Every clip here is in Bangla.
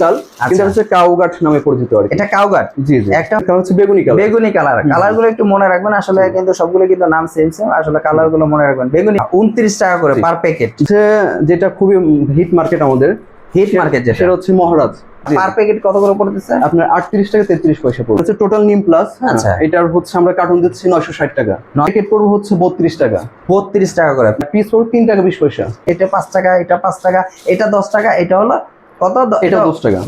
চাল কিন্তু হচ্ছে কাউগাট নামে পরিচিত আর এটা কাউগাট? জি জি। একটা একটা হচ্ছে বেগুনি কালার। বেগুনি কালার। কালার একটু মনে রাখবেন আসলে কিন্তু সবগুলো কিন্তু নাম সেম সেম আসলে কালার মনে রাখবেন। বেগুনি উনত্রিশ টাকা করে পার প্যাকেট যেটা খুবই হিট মার্কেট আমাদের। হিট মার্কেট যেটা। সেটা হচ্ছে মহারাজ। পার প্যাকেট কত করে পড়তেছে? আপনার আটত্রিশ টাকা তেত্রিশ পয়সা পড়বে। হচ্ছে টোটাল নিম প্লাস আচ্ছা। এটার হচ্ছে আমরা কার্টুন দিচ্ছি নয়শো ষাট টাকা। প্যাকেট পড়বে হচ্ছে বত্রিশ টাকা। বত্রিশ টাকা করে। পিস পড়বে তিন টাকা বিশ পয়সা। এটা পাঁচ টাকা এটা পাঁচ টাকা এটা দশ টাকা এটা হলো কত এটা টাকা।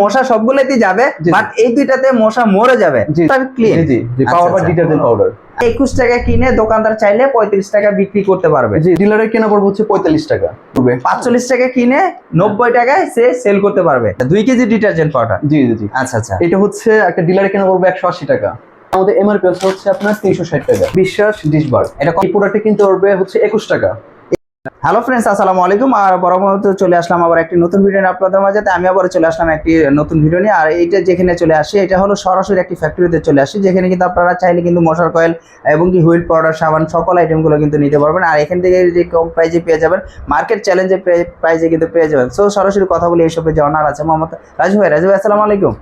মশা সবগুলোতেই যাবে। বাট এই দুইটাতে মশা মরে যাবে। জি ক্লিন জি জি জি আচ্ছা, আচ্ছা। ডিটারজেন্ট পাউডার একুশ টাকা কিনে দোকানদার চাইলে পঁয়ত্রিশ টাকা বিক্রি করতে পারবে। জি ডিলারের কেনা পড়বে হচ্ছে পঁয়তাল্লিশ টাকা। পড়বে পাঁচচল্লিশ টাকা কিনে নব্বই টাকায় সে সেল করতে পারবে। দুই কেজি ডিটারজেন্ট পাউডার জি জি জি। আচ্ছা আচ্ছা। এটা হচ্ছে একটা ডিলারে কেনা পড়বে একশো আশি টাকা। আমাদের এমআরপি হচ্ছে আপনার তিনশো ষাট টাকা। বিশ্বাস? ডিশবার এটা এই প্রোডাক্টে কিনতে পারবে হচ্ছে একুশ টাকা। হ্যালো ফ্রেন্ডস আসসালামু আলাইকুম। আর বরাবর চলে আসলাম আবার একটি নতুন ভিডিও নিয়ে আপনাদের মাঝে। আমি আবার চলে আসলাম একটি নতুন ভিডিও নিয়ে। আর এইটা যেখানে চলে আসি এটা হলো সরাসরি একটি ফ্যাক্টরিতে চলে আসি যেখানে কিন্তু আপনারা চাইলে কিন্তু মশার কয়েল এবং কি হুইল পাউডার সাবান সকল আইটেমগুলো কিন্তু নিতে পারবেন। আর এখান থেকে যে কম প্রাইজে পেয়ে যাবেন মার্কেট চ্যালেঞ্জে প্রাইজে কিন্তু পেয়ে যাবেন। সো সরাসরি কথা বলি এইসবে যে অনার আছে মোহাম্মদ রাজু ভাই। রাজু ভাই আসসালামু আলাইকুম।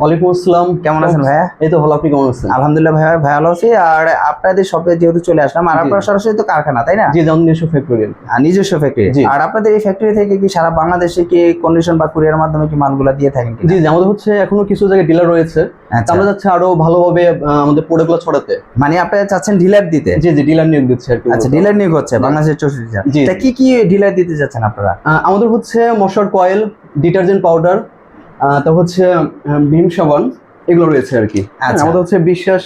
ওয়ালাইকুম আসসালাম। কেমন আছেন ভাইয়া? এই তো ভালো আপনি কেমন আছেন? আলহামদুলিল্লাহ ভাই ভালো আছি। আর আপনাদের শপে যেহেতু চলে আসলাম আর। আপনারা সরাসরি তো কারখানা তাই না? জি যেমন ফ্যাক্টরি নিজস্ব ফ্যাক্টরি আর আপনাদের এই ফ্যাক্টরি থেকে কি সারা বাংলাদেশে কি কন্ডিশন বা কুরিয়ার মাধ্যমে কি মালগুলো দিয়ে থাকেন জি আমাদের হচ্ছে এখনও কিছু জায়গায় ডিলার রয়েছে। আচ্ছা। আমরা যাচ্ছে আরও ভালোভাবে আমাদের প্রোডাক্টগুলো ছড়াতে। মানে আপনারা চাচ্ছেন ডিলার দিতে? জি জি ডিলার নিয়োগ দিচ্ছে আর কি আচ্ছা ডিলার নিয়োগ হচ্ছে বাংলাদেশের চৌষট্টি তা কি কি ডিলার দিতে চাচ্ছেন আপনারা? আমাদের হচ্ছে মশার কয়েল ডিটারজেন্ট পাউডার তো হচ্ছে ভীম সাবান এগুলো রয়েছে আর কি। আচ্ছা। আমাদের হচ্ছে বিশ্বাস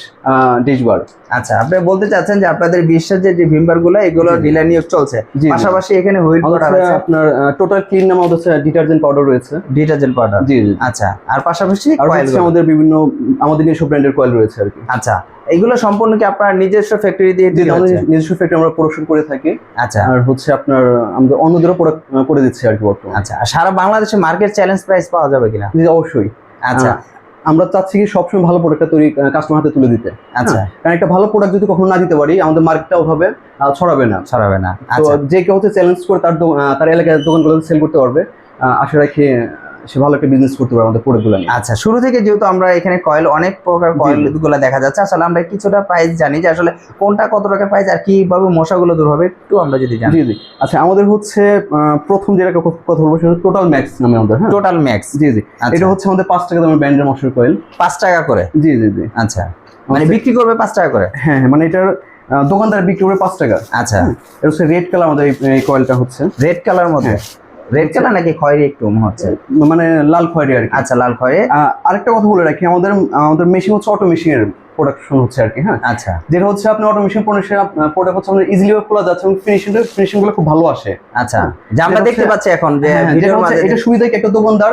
ডিশবার আচ্ছা আপনি বলতে চাচ্ছেন যে আপনাদের বিশ্বের যে ভিমবারগুলো এগুলো। ডিলার নিয়োগ চলছে। পাশাপাশি এখানে হুইল আছে। আপনার টোটাল ক্লিন নাম হচ্ছে ডিটারজেন্ট পাউডার রয়েছে। ডিটারজেন্ট পাউডার জি আচ্ছা আর পাশাপাশি। আমাদের বিভিন্ন আমাদের নিজস্ব ব্র্যান্ডের কয়েল রয়েছে আর কি। আচ্ছা এগুলো সম্পূর্ণ কি আপনার নিজস্ব ফ্যাক্টরি দিয়ে নিজস্ব ফ্যাক্টরি আমরা প্রোডাকশন করে থাকি। আচ্ছা। আর হচ্ছে আপনার আমরা অন্যদেরও প্রোডাক্ট করে দিচ্ছি আর কি বর্তমানে। আচ্ছা সারা বাংলাদেশে মার্কেট চ্যালেঞ্জ প্রাইস পাওয়া যাবে কিনা? অবশ্যই। আচ্ছা আমরা চাচ্ছি কি সবসময় ভালো প্রোডাক্ট তৈরি কাস্টমার হাতে তুলে দিতে। আচ্ছা। হ্যাঁ, কারণ একটা ভালো প্রোডাক্ট যদি কখনো না দিতে পারি আমাদের মার্কেটটা ওভাবে ছড়াবে না। ছড়াবে না। তো আচ্ছা। যে কেউ হচ্ছে চ্যালেঞ্জ করে তার তার এলাকায় দোকানগুলো সেল করতে পারবে। আশা রাখি সে ভালো একটা বিজনেস করতে পারবে আমাদের প্রোডাক্টগুলো নিয়ে। আচ্ছা শুরু থেকে যেহেতু আমরা এখানে কয়েল অনেক প্রকার জি, কয়েল জি। গুলো দেখা যাচ্ছে আসলে আমরা কিছুটা প্রাইস জানি যে আসলে কোনটা কত টাকা প্রাইস আর কীভাবে মশাগুলো দূর হবে একটু আমরা যদি জানি। জি জি। আচ্ছা আমাদের হচ্ছে প্রথম যেটা কথা বলব সেটা টোটাল ম্যাক্স নামে আমাদের হ্যাঁ? টোটাল ম্যাক্স জি জি। আচ্ছা। এটা হচ্ছে আমাদের পাঁচ টাকা দামের ব্র্যান্ডের মশার কয়েল পাঁচ টাকা করে? জি জি জি। আচ্ছা। মানে। বিক্রি করবে পাঁচ টাকা করে? হ্যাঁ হ্যাঁ মানে এটার দোকানদার বিক্রি করবে পাঁচ টাকা। আচ্ছা। হুম। এটা হচ্ছে রেড কালার আমাদের এই- এই কয়েলটা হচ্ছে। রেড কালার মধ্যে? হ্যাঁ। রেড কালার নাকি খয়েরি একটু হচ্ছে? মানে লাল খয়েরি আর কি। আচ্ছা লাল খয়েরি। আরেকটা কথা বলে রাখি আমাদের আমাদের মেশিন হচ্ছে অটো মেশিন এর প্রোডাকশন হচ্ছে আর কি হ্যাঁ? আচ্ছা। যেটা হচ্ছে আপনি অটো মেশিন প্রোডাক্ট হচ্ছে আপনার ইজিলি খোলা যাচ্ছে এবং ফিনিশিং ফিনিশিংগুলো খুব ভালো আসে। আচ্ছা যা আমরা দেখতে পাচ্ছি এখন যে হ্যাঁ, ভিডিওর এটা সুবিধা কি একটা দোকানদার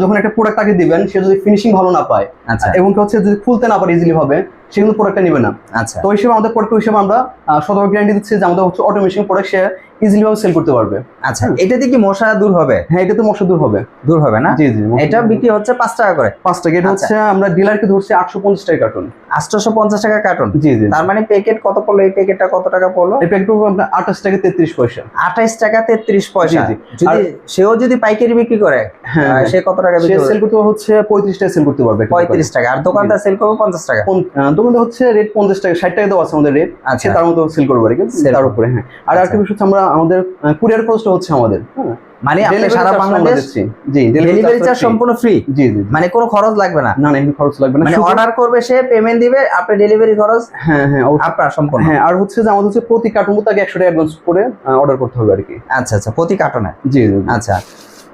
যখন একটা প্রোডাক্ট তাকে দিবেন সে যদি ফিনিশিং ভালো না পায় আচ্ছা। এবং হচ্ছে যদি খুলতে না পারে ইজিলি ভাবে সে কিন্তু প্রোডাক্টটা নেবে না। আচ্ছা। তো হিসেবে আমাদের প্রোডাক্ট হিসেবে আমরা শতভাগ গ্যারান্টি দিচ্ছি যে আমাদের হচ্ছে অটো মেশিন প্রোডাক্ট সে ইজিলি ভাবে সেল করতে পারবে। আচ্ছা এটা দিয়ে কি মশা দূর হবে? হ্যাঁ এটা তো মশা দূর হবে। দূর হবে না? জি জি এটা বিক্রি হচ্ছে পাঁচ টাকা করে। পাঁচ টাকা। এটা আচ্ছা। হচ্ছে আমরা ডিলারকে ধরছি আটশো পঞ্চাশ টাকা কার্টুন আটশোশো পঞ্চাশ টাকা কার্টন জি জি। তার মানে প্যাকেট কত পড়ল? এই প্যাকেটটা কত টাকা পড়ল? এই প্যাকেট পড়বে আপনার আঠাশ টাকা তেত্রিশ পয়সা। আঠাইশ টাকা তেত্রিশ পয়সা। জি, জি। যদি সেও যদি পাইকারি বিক্রি করে। সে কত টাকা বিক্রি সেল করতে হচ্ছে পঁয়ত্রিশ টাকা সেল করতে পারবে একটা পঁয়ত্রিশ টাকা আর দোকানদার সেল করবে পঞ্চাশ টাকা পন- আহ, দোকানটা হচ্ছে রেট পঞ্চাশ টাকা ষাট টাকা দেওয়া আছে আমাদের রেট আচ্ছা। সে তার মতো সেল করবে আর কি তার উপরে হ্যাঁ। আর আচ্ছা। একটা বিষয় হচ্ছে আমরা আমাদের কুরিয়ার খরচটা হচ্ছে আমাদের হ্যাঁ। মানে আপনি সারা বাংলাদেশ জি ডেলিভারি চার্জ সম্পূর্ণ ফ্রি জি জি মানে কোনো খরচ লাগবে না? না না খরচ লাগবে না। মানে অর্ডার করবে সে পেমেন্ট দিবে আপনি ডেলিভারি খরচ হ্যাঁ হ্যাঁ আপনার সম্পূর্ণ। হ্যাঁ আর হচ্ছে যে আমাদের হচ্ছে প্রতি কার্টুন তাকে একশো টাকা অ্যাডভান্স করে অর্ডার করতে হবে আর কি আচ্ছা আচ্ছা প্রতি কার্টনে জি জি। আচ্ছা।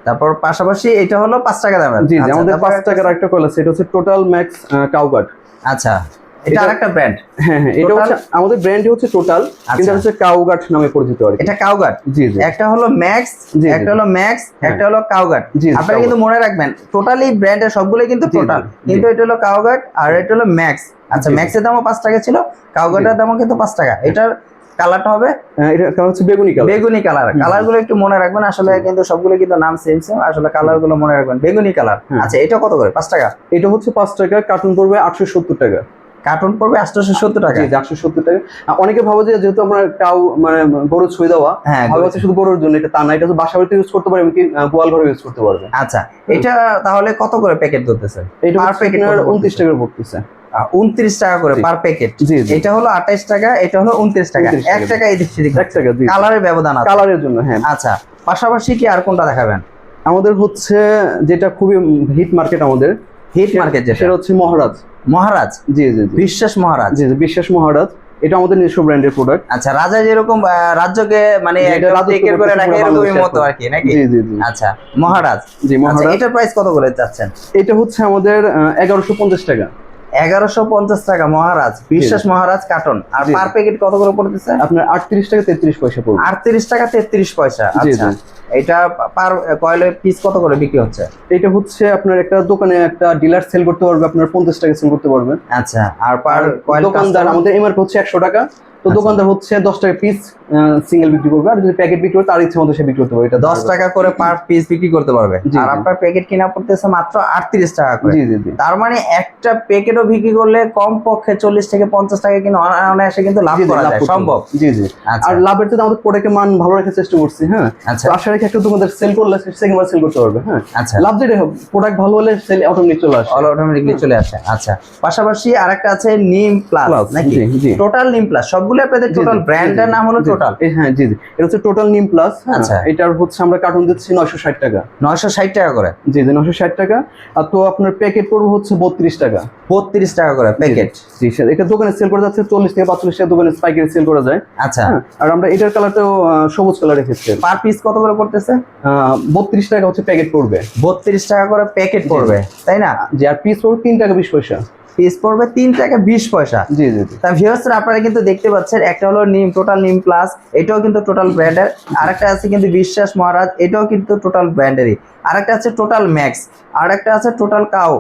তারপর পাশাপাশি এটা হলো পাঁচ টাকা দামের জি আচ্ছা, আমাদের পাঁচ টাকার একটা কয়েল আছে এটা হচ্ছে টোটাল ম্যাক্স কাউগাট আচ্ছা এটা এটা- আরেকটা ব্র্যান্ড হ্যাঁ হ্যাঁ এটা হচ্ছে আমাদের ব্র্যান্ড হচ্ছে টোটাল আচ্ছা। হচ্ছে কাউগাট নামে পরিচিত আর এটা কাউগাট জি জি। একটা হলো ম্যাক্স। একটা হলো ম্যাক্স। একটা হলো কাউগাট আপনারা কিন্তু মনে রাখবেন টোটালি ব্র্যান্ডের সবগুলো কিন্তু টোটাল কিন্তু এটা হলো কাউগাট আর এটা হলো ম্যাক্স আচ্ছা। ম্যাক্সের দামও পাঁচ টাকা ছিল কাউগাটের দামও কিন্তু পাঁচ টাকা। এটার কালারটা হবে আহ, এটা কালার হচ্ছে বেগুনি কালার। বেগুনি কালার। কালারগুলো একটু মনে রাখবেন আসলে কিন্তু সবগুলো কিন্তু নাম সেম সেম আসলে কালারগুলো মনে রাখবেন। বেগুনি কালার। হ্যাঁ। আচ্ছা এটা কত করে? পাঁচ টাকা? এটা হচ্ছে পাঁচ টাকা কার্টুন পড়বে আটশো সত্তর টাকা। কার্টন পড়বে আটশোশো সত্তর টাকা? জি একশো সত্তর টাকা। অনেকে ভাবে যে যেহেতু আমরা কাউ মানে গরু ছুঁয়ে দেওয়া হ্যাঁ হচ্ছে শুধু গরুর জন্য এটা তা না এটা বাসা বাড়িতে ইউজ করতে পারবে এমনকি গোয়াল ঘরে ইউজ করতে পারবে। আচ্ছা এটা তাহলে কত করে প্যাকেট ধরতেছে? এটা আপনার কত উনত্রিশ টাকা পড়তেছে উনত্রিশ টাকা করে। পার প্যাকেট এটা হলো আঠাইশ টাকা এটা হলো উনত্রিশ টাকা। 29 টাকা। এক টাকা এদিক সেদিক। এক টাকা কালারের ব্যবধান আছে। কালারের জন্য হ্যাঁ। আচ্ছা পাশাপাশি কি আর কোনটা দেখাবেন? আমাদের হচ্ছে যেটা খুবই হিট মার্কেট আমাদের হিট মার্কেট যেটা। সেটা হচ্ছে মহারাজ। মহারাজ? জি জি বিশ্বাস মহারাজ? জি জি বিশ্বাস মহারাজ। এটা আমাদের নিজস্ব ব্র্যান্ডের প্রোডাক্ট আচ্ছা রাজা যেরকম রাজ্যকে মানে এটা care করে রাখে এরকমই মতো আর কি নাকি? জি জি জি। আচ্ছা মহারাজ। জি আচ্ছা মহারাজ এটার প্রাইস কত করে যাচ্ছেন এটা হচ্ছে আমাদের এগারোশো পঞ্চাশ টাকা। এগারোশো পঞ্চাশ টাকা মহারাজ বিশ্বাস মহারাজ কার্টন। আর পার প্যাকেট কত করে পড়তেছে আপনার আটত্রিশ টাকা তেত্রিশ পয়সা পড়বে। আটত্রিশ টাকা তেত্রিশ পয়সা আচ্ছা। এটা পার কয়েলের পিস কত করে বিক্রি হচ্ছে? এটা হচ্ছে আপনার একটা দোকানে একটা ডিলার সেল করতে পারবে আপনার পঞ্চাশ টাকা সেল করতে পারবে। আচ্ছা আর পার কয়েল দোকানদার আমাদের এমআরপি হচ্ছে একশো টাকা তো আচ্ছা। দোকানদার হচ্ছে দশ টাকা পিস সিঙ্গেল বিক্রি করবে। আর যদি প্যাকেট বিক্রি করে তার ইচ্ছে মতো সে বিক্রি করতে পারবে। এটা দশ টাকা করে পার পিস বিক্রি করতে পারবে। আর আপনার প্যাকেট কিনা পড়তেছে মাত্র আটত্রিশ টাকা করে। জি জি তার মানে একটা প্যাকেটও বিক্রি করলে কম পক্ষে চল্লিশ থেকে পঞ্চাশ টাকা কিন্তু অনায়াসে কিন্তু লাভ করা যায় সম্ভব। জি জি। আচ্ছা। আর লাভের তো আমাদের প্রোডাক্টের মান ভালো রাখার চেষ্টা করছি হ্যাঁ? আচ্ছা। আশা রাখি একটা দোকানদার সেল করলে সেকেন্ড বার সেল করতে পারবে হ্যাঁ? আচ্ছা। লাভ যেটা হোক প্রোডাক্ট ভালো হলে সেল অটোমেটিক চলে আসে। অটোমেটিকলি চলে আসে। আচ্ছা। পাশাপাশি আরেকটা আছে নিম প্লাস নাকি। টোটাল নিম প্লাস সবগুলো আপনাদের টোটাল ব্র্যান্ডের নাম হলো টোটাল হ্যাঁ জি জি। এটা হচ্ছে টোটাল নিম প্লাস আচ্ছা। এটার হচ্ছে আমরা কার্টুন দিচ্ছি নয়শো ষাট টাকা। নয়শো ষাট টাকা করে? জি জি নয়শো ষাট টাকা। আর তো আপনার প্যাকেট পড়বে হচ্ছে বত্রিশ টাকা। বত্রিশ টাকা করে প্যাকেট জি স্যার এটা দোকানে সেল করা যাচ্ছে চল্লিশ থেকে পাঁচচল্লিশ টাকা দোকানে পাইকারি সেল করা যায়। আচ্ছা। হ্যাঁ আর আমরা এটার কালারটাও সবুজ কালার রেখেছি পার পিস কত করে পড়তেছে? বত্রিশ টাকা হচ্ছে প্যাকেট পড়বে। বত্রিশ টাকা করে প্যাকেট পড়বে তাই না? যে আর পিস পড়বে তিন টাকা বিশ পয়সা। পিস পড়বে তিন টাকা বিশ পয়সা। জি জি তা ভিউয়ার্সরা আপনারা কিন্তু দেখতে পাচ্ছেন একটা হলো নিম টোটাল নিম প্লাস এটাও কিন্তু টোটাল ব্র্যান্ডের আরেকটা আছে কিন্তু বিশ্বাস মহারাজ এটাও কিন্তু টোটাল ব্র্যান্ডেরই আরেকটা আছে টোটাল ম্যাক্স আরেকটা আছে টোটাল কাউ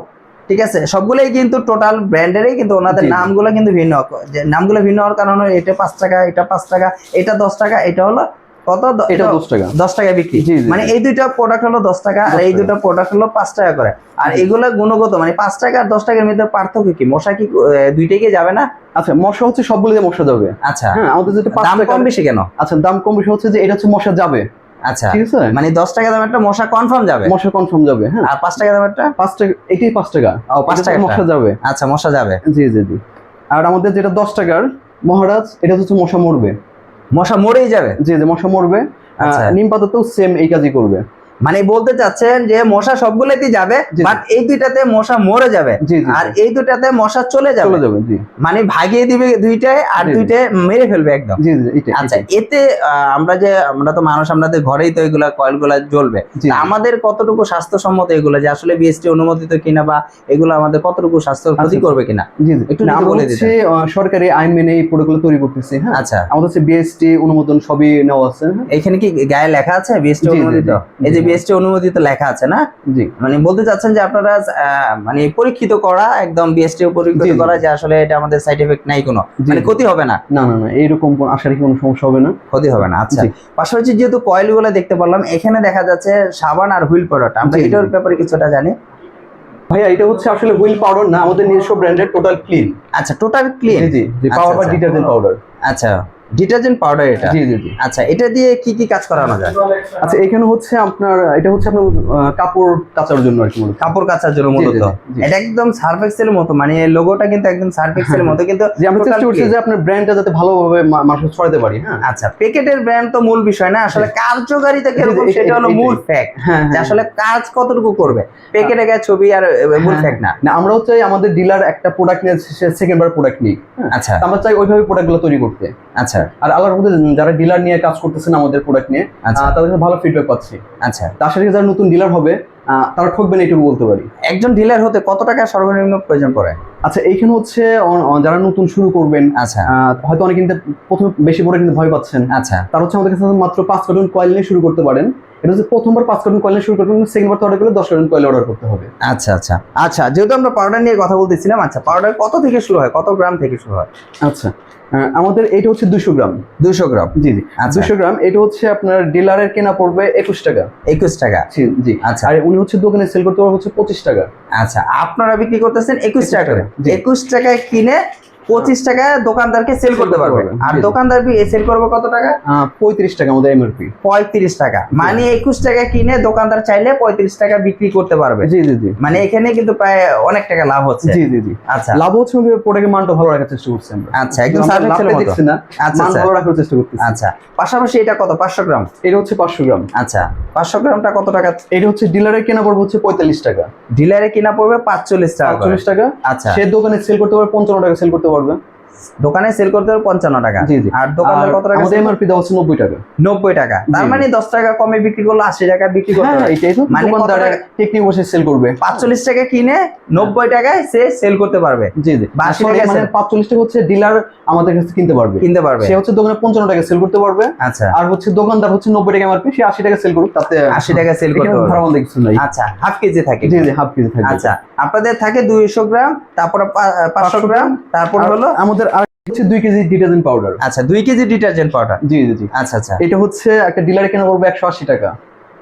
ঠিক আছে? সবগুলোই কিন্তু টোটাল ব্র্যান্ডেরই কিন্তু ওনাদের। নামগুলো কিন্তু ভিন্ন। যে নামগুলো ভিন্ন হওয়ার কারণ এটা পাঁচ টাকা এটা পাঁচ টাকা এটা দশ টাকা এটা হলো কত? এটা দশ টাকা। দশ টাকা বিক্রি। মানে এই দুইটা প্রোডাক্ট হলো টাকা আর এই। দুটো প্রোডাক্ট হলো টাকা করে। আর এগুলো গুণগত মানে টাকা আর দশ টাকার মধ্যে পার্থক্য কি? মশা কি যাবে না? আচ্ছা মশা হচ্ছে মশা যাবে। আচ্ছা। হ্যাঁ আমাদের যেটা পাঁচ টাকা কম বেশি কেন? আচ্ছা দাম কম বেশি হচ্ছে যে এটা হচ্ছে মশা যাবে। আচ্ছা। ঠিক আছে? মানে দশ টাকা দাম একটা মশা কনফার্ম যাবে? মশা কনফার্ম যাবে হ্যাঁ। আর টাকা একটা? টাকা এটাই পাঁচ টাকা। ও পাঁচ টাকা মশা যাবে। আচ্ছা মশা যাবে। জি জি জি। আর আমাদের যেটা দশ টাকার মহারাজ এটা হচ্ছে মশা মরবে। মশা মরেই যাবে? জি জি মশা মরবে। নিম নিম পাতাতেও সেম এই কাজই করবে। মানে বলতে চাচ্ছেন যে মশা সবগুলোতেই যাবে। বাট এই দুইটাতে মশা মরে যাবে আর এই দুইটাতে মশা চলে যাবে। চলে যাবে জি। মানে ভাগিয়ে দিবে দুইটায় আর। দুইটায় মেরে ফেলবে একদম। জি জি এটাই, আচ্ছা এতে আমরা যে আমরা তো মানুষ আমাদের ঘরেই তো এগুলা কয়েলগুলা জ্বলবে আমাদের কতটুকু স্বাস্থ্যসম্মত এগুলো? যে আসলে বিএসটি অনুমোদিত কিনা বা এগুলো আমাদের কতটুকু স্বাস্থ্য ক্ষতি আচ্ছা। করবে কিনা? একটু না, যদি বলে আহ, সরকারি আইন মেনে এই প্রোডাক্টগুলো তৈরি করতেছি হ্যাঁ? আচ্ছা। আমাদের হচ্ছে বিএসটি অনুমোদন সবই নেওয়া আছে হ্যাঁ? এখানে কি গায়ে লেখা আছে বিএসটি অনুমোদিত? এই যে। বিএসটি অনুমোদিত লেখা আছে না? জি। মানে বলতে চাচ্ছেন যে আপনারা মানে পরীক্ষিত করা একদম বিএসটি পরীক্ষিত। করা যে আসলে এটা আমাদের সাইড এফেক্ট নাই কোনো। মানে ক্ষতি হবে না। না না না এইরকম আশা রাখি কোনো সমস্যা হবে না। ক্ষতি হবে না আচ্ছা। পাশাপাশি যেহেতু কয়েলগুলো দেখতে পারলাম এখানে দেখা যাচ্ছে সাবান আর হুইল প্রোডাক্ট আমরা। এটার ব্যাপারে কিছুটা জানি। ভাইয়া এটা হচ্ছে আসলে হুইল পাউডার না আমাদের নিজস্ব ব্র্যান্ডের টোটাল ক্লিন আচ্ছা টোটাল ক্লিন জি জি আচ্ছা, পাওয়ার বা। ডিটারজেন্ট পাউডার আচ্ছা। ডিটারজেন্ট পাউডার এটা? জি জি জি। আচ্ছা এটা দিয়ে কি কি কাজ করানো যায়? আচ্ছা এখানে হচ্ছে আপনার এটা হচ্ছে আপনার কাপড় কাচার জন্য আর কি মূলত। কাপড় কাচার জন্য মূলত। এটা একদম সার্ফেক্সের মতো মানে লোগোটা কিন্তু একদম সার্ফেক্সের মতো কিন্তু যে আমরা চেষ্টা করছি যে আপনার ব্র্যান্ডটা যাতে ভালোভাবে ছড়াতে পারি হ্যাঁ। আচ্ছা প্যাকেটের ব্র্যান্ড তো মূল বিষয় না আসলে কার্যকারিতা কীরকম সেটা হলো মূল ফ্যাক্ট হ্যাঁ যে হ্যাঁ। আসলে কাজ কতটুকু করবে? প্যাকেটে গায়ে ছবি আর মূল হ্যাঁ, ফ্যাক্ট না? না আমরা হচ্ছে আমাদের ডিলার একটা প্রোডাক্ট নিয়ে সেকেন্ড বার প্রোডাক্ট নিই হ্যাঁ। আচ্ছা। আমরা চাই ওইভাবে প্রোডাক্টগুলো তৈরি করতে। আচ্ছা আর আল্লাহর মধ্যে যারা ডিলার নিয়ে কাজ করতেছেন আমাদের প্রোডাক্ট নিয়ে আচ্ছা। তাদের ভালো ফিডব্যাক পাচ্ছি। আচ্ছা। তার সাথে যারা নতুন ডিলার হবে তারা ঠকবে না এটুকু বলতে পারি। একজন ডিলার হতে কত টাকা সর্বনিম্ন প্রয়োজন পড়ে? আচ্ছা এইখানে হচ্ছে যারা নতুন শুরু করবেন আচ্ছা। হয়তো অনেক কিন্তু প্রথমে বেশি পরে কিন্তু ভয় পাচ্ছেন। আচ্ছা। তার হচ্ছে আমাদের কাছে মাত্র পাঁচ কার্টুন কয়েল নিয়ে শুরু করতে পারেন। এটা হচ্ছে প্রথমবার পাঁচ কার্টুন কয়েল শুরু করবেন সেকেন্ড বার অর্ডার করলে দশ কার্টুন কয়েল অর্ডার করতে হবে। আচ্ছা আচ্ছা। আচ্ছা যেহেতু আমরা পাউডার নিয়ে কথা বলতেছিলাম আচ্ছা পাউডার কত থেকে শুরু হয়? কত গ্রাম থেকে শুরু হয়? আচ্ছা আমাদের এটা হচ্ছে দুশো গ্রাম। দুশো গ্রাম? জি জি। আচ্ছা। দুশো গ্রাম এটা হচ্ছে আপনার ডিলারের কেনা পড়বে একুশ টাকা। একুশ টাকা। জি জি। আচ্ছা। আর উনি হচ্ছে দোকানে সেল করতে পারবে হচ্ছে পঁচিশ টাকা। আচ্ছা আপনারা বিক্রি করতেছেন একুশ টাকা, একুশ টাকায় কিনে পঁচিশ টাকায় দোকানদারকে সেল করতে পারবে। আর। দোকানদার সেল করবে কত টাকা? পঁয়ত্রিশ টাকা আমাদের এমআরপি পঁয়ত্রিশ টাকা। মানে একুশ টাকা কিনে দোকানদার চাইলে পঁয়ত্রিশ টাকা বিক্রি করতে পারবে। জি জি জি। মানে এখানে কিন্তু প্রায় অনেক টাকা লাভ হচ্ছে। জি জি জি। আচ্ছা। লাভ হচ্ছে প্রোডাক্টের মানটা ভালো রাখার চেষ্টা করছি আমরা। আচ্ছা একদম সার্ভিস লাভটা দেখছি না আচ্ছা মান আচ্ছা। ভালো রাখার চেষ্টা করতেছি। আচ্ছা পাশাপাশি এটা কত? পাঁচশো গ্রাম? এটা হচ্ছে পাঁচশো গ্রাম। আচ্ছা পাঁচশো গ্রামটা কত টাকা? এটা হচ্ছে ডিলারের কেনা পড়বে হচ্ছে পঁয়তাল্লিশ টাকা। ডিলারে কেনা পড়বে পাঁচচল্লিশ টাকা। পাঁচচল্লিশ টাকা। আচ্ছা। সে দোকানে সেল করতে পারবে পঞ্চান্ন টাকা সেল করতে পারবে দোকানে সেল করতে হবে পঞ্চান্ন টাকা। আর দোকানদার কত টাকা এমআরপি দেওয়া হচ্ছে নব্বই টাকা। নব্বই টাকা। তার। মানে দশ টাকা কমে বিক্রি করল আশি টাকা বিক্রি করতে হ্যাঁ এটাই তো। মানে? টেকনিক বসে সেল করবে। পাঁচচল্লিশ টাকা কিনে নব্বই টাকায় সে সেল করতে পারবে। জি জি। টাকা মানে পাঁচচল্লিশ টাকা হচ্ছে ডিলার আমাদের কাছে কিনতে পারবে। কিনতে পারবে। সে হচ্ছে দোকানে পঞ্চান্ন টাকা সেল করতে পারবে। আচ্ছা। আর হচ্ছে দোকানদার হচ্ছে নব্বই টাকা এমআরপি সে আশি টাকা সেল করুক তাতে আশি টাকা সেল করতে পারবে। কিছু নাই। আচ্ছা হাফ কেজি থাকে। জি জি হাফ কেজি থাকে। আচ্ছা আপনাদের থাকে দুইশো গ্রাম তারপরে পাঁচশো গ্রাম তারপর হলো আমাদের হচ্ছে দুই কেজি ডিটারজেন্ট পাউডার। আচ্ছা দুই কেজি ডিটারজেন্ট পাউডার। জি জি জি। আচ্ছা আচ্ছা। এটা হচ্ছে একটা ডিলারে কেনা পড়বে একশো আশি টাকা।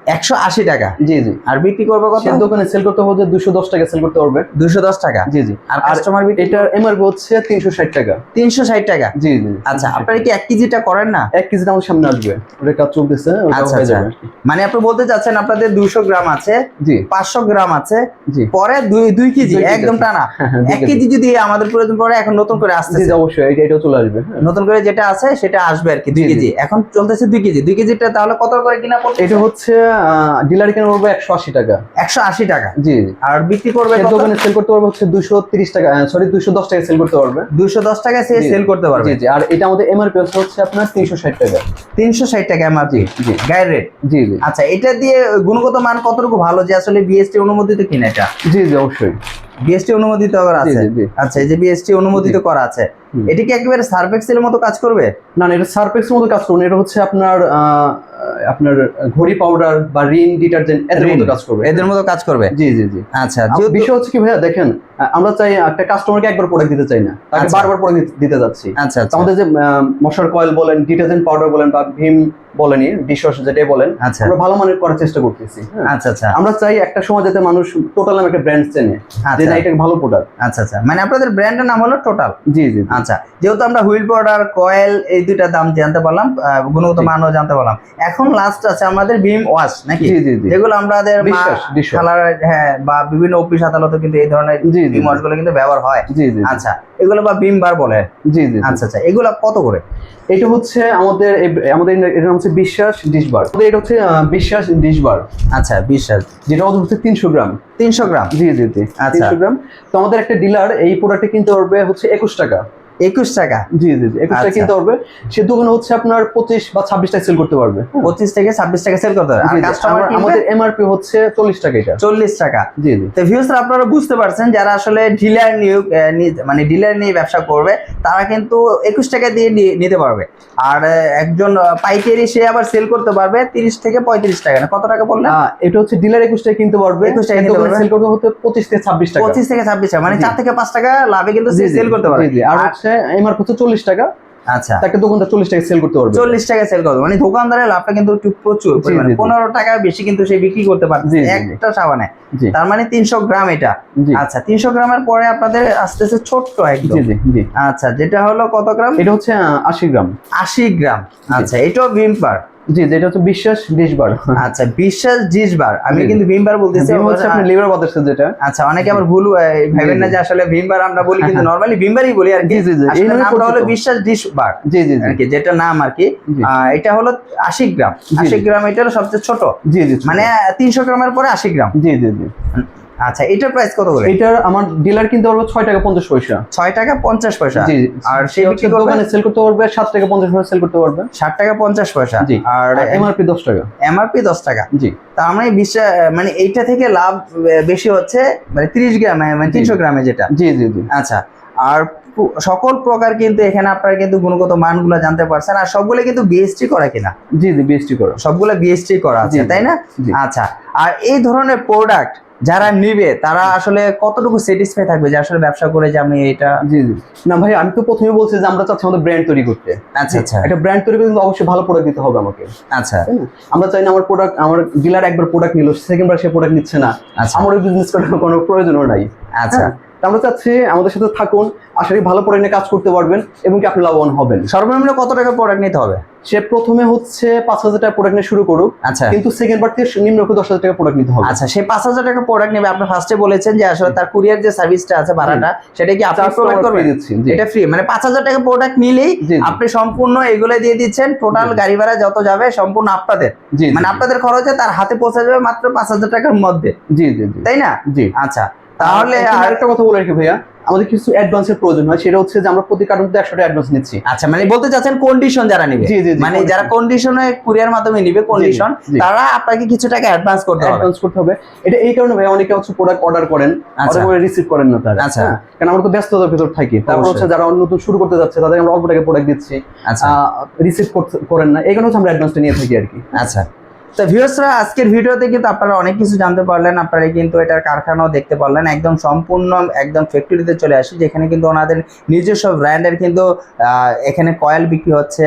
একশো আশি টাকা। জি জি। আর বিক্রি করবে কত? দোকানে সেল করতে হবে দুশো দশ টাকা সেল করতে পারবে। দুশো দশ টাকা। জি জি। আর কাস্টমার এটার এমআরপি হচ্ছে তিনশো ষাট টাকা। তিনশো ষাট টাকা? জি জি। আচ্ছা আপনারা কি এক কেজিটা করেন না? এক কেজি আমার সামনে আসবে। কাজ চলতেছে ওটা আচ্ছা, আচ্ছা। মানে আপনি বলতে চাচ্ছেন আপনাদের দুশো গ্রাম আছে জি। পাঁচশো গ্রাম আছে জি। পরে দুই দুই কেজি একদম টানা। হ্যাঁ, হ্যাঁ, এক কেজি। যদি আমাদের প্রয়োজন পড়ে এখন নতুন করে জি, অবশ্যই এটা এটাও চলে আসবে হ্যাঁ। নতুন করে যেটা আছে সেটা আসবে আর কি দুই। কেজি। এখন চলতেছে দুই কেজি। দুই কেজিটা তাহলে কত করে কিনা এটা হচ্ছে ডিলার কেনা পড়বে একশো আশি টাকা। একশো আশি টাকা? জি। আর বিক্রি করবে দোকানে সেল করতে পারবে হচ্ছে দুশো তিরিশ টাকা সরি দুশো দশ টাকা সেল করতে পারবে। দুশো দশ টাকা সে সেল করতে পারবে। জি জি। আর এটা আমাদের এমআরপি হচ্ছে আপনার তিনশো ষাট টাকা। তিনশো ষাট টাকা এমআরপি জি গায়ের রেট? জি জি। আচ্ছা এটা দিয়ে গুণগত মান কতটুকু ভালো যে আসলে বিএসটি অনুমোদিত কিনা এটা? জি জি অবশ্যই। বিএসটি অনুমোদিত করা আছে। আচ্ছা এই যে বিএসটি অনুমোদিত করা আছে। এটা কি একেবারে সার্ফেক্সের মতো কাজ করবে? না এটা সার্ফেক্সের মতো কাজ করুন এটা হচ্ছে আপনার আপনার ঘড়ি পাউডার বা রিন ডিটারজেন্ট এদের মতো কাজ করবে। এদের মতো কাজ করবে? জি জি জি। আচ্ছা যেহেতু- বিষয় হচ্ছে কি ভাইয়া দেখেন আমরা চাই একটা কাস্টমারকে একবার প্রোডাক্ট দিতে চাই না তাকে আচ্ছা। বারবার প্রোডাক্ট দিতে যাচ্ছি। আচ্ছা আচ্ছা। আমাদের যে মশার কয়েল বলেন ডিটারজেন্ট পাউডার বলেন বা ভীম বলেনি ডিশওয়াশ যেটাই বলেন আচ্ছা। আমরা ভালো মানের করার চেষ্টা করতেছি। হ্যাঁ। আচ্ছা আচ্ছা। আমরা চাই একটা সময় যাতে মানুষ টোটাল নামে একটা ব্র্যান্ড চেনে যে আচ্ছা না এটা ভালো প্রোডাক্ট আচ্ছা আচ্ছা। মানে আপনাদের ব্র্যান্ডের নাম হলো টোটাল জি জি। আচ্ছা যেহেতু আমরা হুইল পাউডার কয়েল এই দুইটা দাম জানতে পারলাম গুণগত মানও জানতে পারলাম। এখন লাস্ট আছে আমাদের ভীম ওয়াশ নাকি? জি জি যেগুলো আমাদের। খালার হ্যাঁ বা বিভিন্ন অফিস আদালতে কিন্তু এই ধরনের জি, জি, ভীম ওয়াশগুলো কিন্তু ব্যবহার হয়। জি জি আচ্ছা এগুলো বা ভীম বার বলে। জি জি আচ্ছা আচ্ছা এগুলো কত করে? এটা হচ্ছে আমাদের আমাদের এটার নাম হচ্ছে বিশ্বাস ডিশবার। এটা হচ্ছে বিশ্বাস ডিশবার। আচ্ছা বিশ্বাস। যেটা আমাদের হচ্ছে তিনশো গ্রাম। তিনশো গ্রাম? জি জি জি। আচ্ছা। তিনশো গ্রাম। তো আমাদের একটা ডিলার এই প্রোডাক্টে কিনতে পারবে হচ্ছে একুশ টাকা। একুশ টাকা। জি জি একুশ টাকা আচ্ছা। কিনতে পারবে। সে দোকানে হচ্ছে আপনার পঁচিশ বা ছাব্বিশ টাকা সেল করতে পারবে। পঁচিশ থেকে ছাব্বিশ টাকা সেল করতে আমার- আমাদের এমআরপি হচ্ছে চল্লিশ টাকা এটা। চল্লিশ টাকা। জি জি। তো আপনারা বুঝতে পারছেন যারা আসলে ডিলার নিয়োগ মানে ডিলার নিয়ে ব্যবসা করবে তারা কিন্তু একুশ টাকা দিয়ে নিতে পারবে। আর একজন পাইকারি সে আবার সেল করতে পারবে তিরিশ থেকে পঁয়ত্রিশ টাকা। না কত টাকা বললেন? এটা হচ্ছে ডিলার একুশ টাকা কিনতে পারবে। 21 টাকা কিনতে পারবে। সেল করতে হতে পঁচিশ থেকে ছাব্বিশ টাকা। পঁচিশ থেকে ছাব্বিশ টাকা মানে চার থেকে পাঁচ টাকা লাভে কিন্তু সেল করতে পারবে। আর হচ্ছে এমআরপি হচ্ছে চল্লিশ টাকা। আচ্ছা। তাকে দোকানদার চল্লিশ টাকা সেল করতে পারবে। চল্লিশ টাকা সেল করবে। মানে দোকানদারের লাভটা কিন্তু একটু প্রচুর জি, পরিমাণে। জি, জি। পনেরো টাকা বেশি কিন্তু সে বিক্রি করতে পারছে। একটা সাবানে। তার মানে তিনশো গ্রাম এটা। আচ্ছা তিনশো গ্রামের পরে আপনাদের ছোট্ট একদম। জি জি জি। আচ্ছা যেটা হলো কত গ্রাম? এটা হচ্ছে আশি গ্রাম। আশি গ্রাম। আচ্ছা এটাও ভিমবার জি যেটা হচ্ছে বিশ্বাস ডিশবার আচ্ছা বিশ্বাস জিসবার আমি। কিন্তু ভিমবার বলতেছি হচ্ছে আপনার লিভার বাতাসের যেটা। আচ্ছা অনেকে আবার ভুল ভাবেন না যে আসলে ভিমবার আমরা বলি কিন্তু নর্মালি ভিমবারই বলি আর কি। জি, জি। এই নামটা হলো বিশ্বাস ডিশবার জি জি জি। আর কি যেটা নাম আর কি। এটা হলো আশি গ্রাম। জি, আশি জি। গ্রাম এটা হলো সবচেয়ে ছোট। জি জি মানে তিনশো গ্রামের পরে আশি গ্রাম। জি জি জি। আচ্ছা এটার প্রাইস কত করে? এটার আমার ডিলার কিনতে পারবে ছয় টাকা পঞ্চাশ পয়সা। ছয় টাকা পঞ্চাশ পয়সা? জি আর সে বিক্রি? দোকানে সেল করতে পারবে সাত টাকা পঞ্চাশ পয়সা সেল করতে পারবে। ষাট টাকা পঞ্চাশ পয়সা? জি। আর আর এমআরপি দশ টাকা। এমআরপি দশ টাকা? জি। তার মানে বিশ্বাস মানে এইটা থেকে লাভ বেশি হচ্ছে মানে তিরিশ গ্রামে মানে। তিনশো গ্রামে যেটা? জি জি জি। আচ্ছা। আর সকল প্রকার কিন্তু এখানে আপনারা কিন্তু গুণগত মানগুলো জানতে পারছেন আর সবগুলো কিন্তু বিএসটি করা কিনা? জি জি বিএসটি করা। সবগুলো বিএসটি করা আছে তাই না? আচ্ছা। আর এই ধরনের প্রোডাক্ট যারা নিবে তারা আসলে কতটুকু স্যাটিসফাই থাকবে যে আসলে ব্যবসা করে যে আমি এটা জি জি। না ভাই আমি তো প্রথমে বলছি যে আমরা চাচ্ছি আমাদের ব্র্যান্ড তৈরি করতে। আচ্ছা আচ্ছা। একটা ব্র্যান্ড তৈরি করতে অবশ্যই ভালো প্রোডাক্ট দিতে হবে আমাকে। আচ্ছা। আমরা চাই না আমার প্রোডাক্ট আমার ডিলার একবার প্রোডাক্ট নিল সেকেন্ডবার সে প্রোডাক্ট নিচ্ছে না। আচ্ছা। আমার বিজনেস করার কোনো প্রয়োজনও নাই। আচ্ছা। হ্যাঁ? আমরা চাচ্ছি আমাদের সাথে থাকুন আশা করি ভালো প্রোডাক্ট নিয়ে কাজ করতে পারবেন এবং কি আপনি লাভবান হবেন। সর্বনিম্ন কত টাকা প্রোডাক্ট নিতে হবে? সে প্রথমে হচ্ছে পাঁচ হাজার টাকা প্রোডাক্ট নিয়ে শুরু করুক আচ্ছা। কিন্তু সেকেন্ড বার থেকে নিম্ন দশ হাজার টাকা প্রোডাক্ট নিতে হবে। আচ্ছা সে পাঁচ হাজার টাকা প্রোডাক্ট নেবে আপনি ফার্স্টে বলেছেন যে আসলে তার কুরিয়ার যে সার্ভিসটা আছে ভাড়াটা সেটা কি আপনি চার্জ প্রোভাইড করবেন? দিচ্ছি এটা ফ্রি মানে পাঁচ হাজার টাকা প্রোডাক্ট নিলেই। আপনি সম্পূর্ণ এগুলো দিয়ে দিচ্ছেন টোটাল গাড়ি ভাড়া যত যাবে সম্পূর্ণ আপনাদের। মানে আপনাদের খরচে তার হাতে পৌঁছে যাবে মাত্র পাঁচ হাজার টাকার মধ্যে। জি জি জি। তাই না? জি। আচ্ছা তাহলে আর আর একটা কথা বলে রাখি ভাইয়া। আমাদের কিছু অ্যাডভান্সের প্রয়োজন হয় সেটা হচ্ছে যে আমরা প্রতি কার্টুন একশো টাকা অ্যাডভান্স নিচ্ছি। আচ্ছা মানে বলতে চাচ্ছেন কন্ডিশন যারা নিবে। মানে যারা কন্ডিশনে কুরিয়ার মাধ্যমে নিবে কন্ডিশন তারা আপনাকে কিছু টাকা অ্যাডভান্স করতে হবে। অ্যাডভান্স করতে হবে। এটা এই কারণে ভাই অনেকে হচ্ছে প্রোডাক্ট অর্ডার করেন আচ্ছা। অর্ডার করে রিসিভ করেন না তারা। আচ্ছা। হ্যাঁ, কারণ আমরা তো ব্যস্ততার ভিতর থাকি তারপর হচ্ছে যারা অন্য নতুন শুরু করতে যাচ্ছে তাদের আমরা অল্প টাকা প্রোডাক্ট দিচ্ছি। আচ্ছা। রিসিভ করেন না এই কারণে হচ্ছে আমরা অ্যাডভান্সটা নিয়ে থাকি আর কি। আচ্ছা। তো ভিউয়ার্সরা আজকের ভিডিওতে কিন্তু আপনারা অনেক কিছু জানতে পারলেন। আপনারা কিন্তু এটার কারখানাও দেখতে পারলেন। একদম সম্পূর্ণ একদম ফ্যাক্টরিতে চলে আসি যেখানে কিন্তু ওনাদের নিজস্ব ব্র্যান্ডের কিন্তু এখানে কয়েল বিক্রি হচ্ছে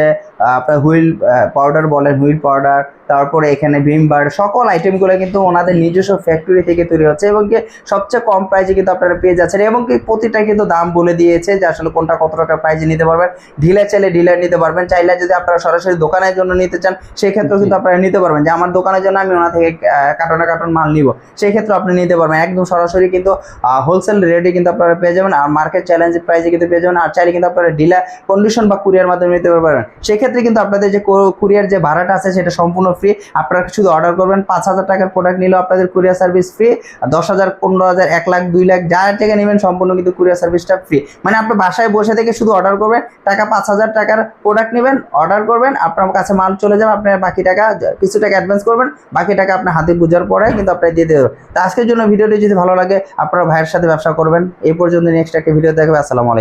আপনার হুইল পাউডার বলেন হুইল পাউডার তারপরে এখানে ভিম বার সকল আইটেমগুলো কিন্তু ওনাদের নিজস্ব ফ্যাক্টরি থেকে তৈরি হচ্ছে এবং কি সবচেয়ে কম প্রাইসে কিন্তু আপনারা পেয়ে যাচ্ছেন এবং কি প্রতিটা কিন্তু দাম বলে দিয়েছে যে আসলে কোনটা কত টাকা প্রাইসে নিতে পারবেন। ডিলার চাইলে ডিলার নিতে পারবেন চাইলে যদি আপনারা সরাসরি দোকানের জন্য নিতে চান সেই ক্ষেত্রেও কিন্তু আপনারা নিতে পারবেন। যে আমার দোকানের জন্য আমি ওনা থেকে কার্টনে কার্টন মাল নিব। সেই ক্ষেত্রে আপনি নিতে পারবেন। একদম সরাসরি কিন্তু হোলসেল রেটে কিন্তু আপনারা পেয়ে যাবেন আর মার্কেট চ্যালেঞ্জ প্রাইসে কিন্তু পেয়ে যাবেন। আর চাইলে কিন্তু আপনারা ডিলার কন্ডিশন বা কুরিয়ার মাধ্যমে নিতে পারবেন। সেক্ষেত্রে কিন্তু আপনাদের যে কুরিয়ার যে ভাড়াটা আছে, সেটা সম্পূর্ণ ফ্রি আপনারা শুধু অর্ডার করবেন, পাঁচ হাজার টাকার প্রোডাক্ট নিলেও আপনাদের কুরিয়ার সার্ভিস ফ্রি দশ হাজার, পনেরো হাজার, এক লাখ, দুই লাখ যা টাকা নেবেন, সম্পূর্ণ কিন্তু কুরিয়ার সার্ভিসটা ফ্রি মানে আপনি বাসায় বসে থেকে শুধু অর্ডার করবেন, টাকা পাঁচ হাজার টাকার প্রোডাক্ট নেবেন অর্ডার করবেন, আপনার কাছে মাল চলে যাবে, আপনার বাকি টাকা, কিছু টাকা অ্যাডভান্স করবেন, বাকি টাকা আপনার হাতে বোঝার পরে কিন্তু আপনার দিয়ে দেবেন তো আজকের জন্য ভিডিওটি যদি ভালো লাগে, আপনার ভাইয়ের সাথে ব্যবসা করবেন। এই পর্যন্ত নেক্সট একটা ভিডিও দেখবে আসসালামু আলাইকুম।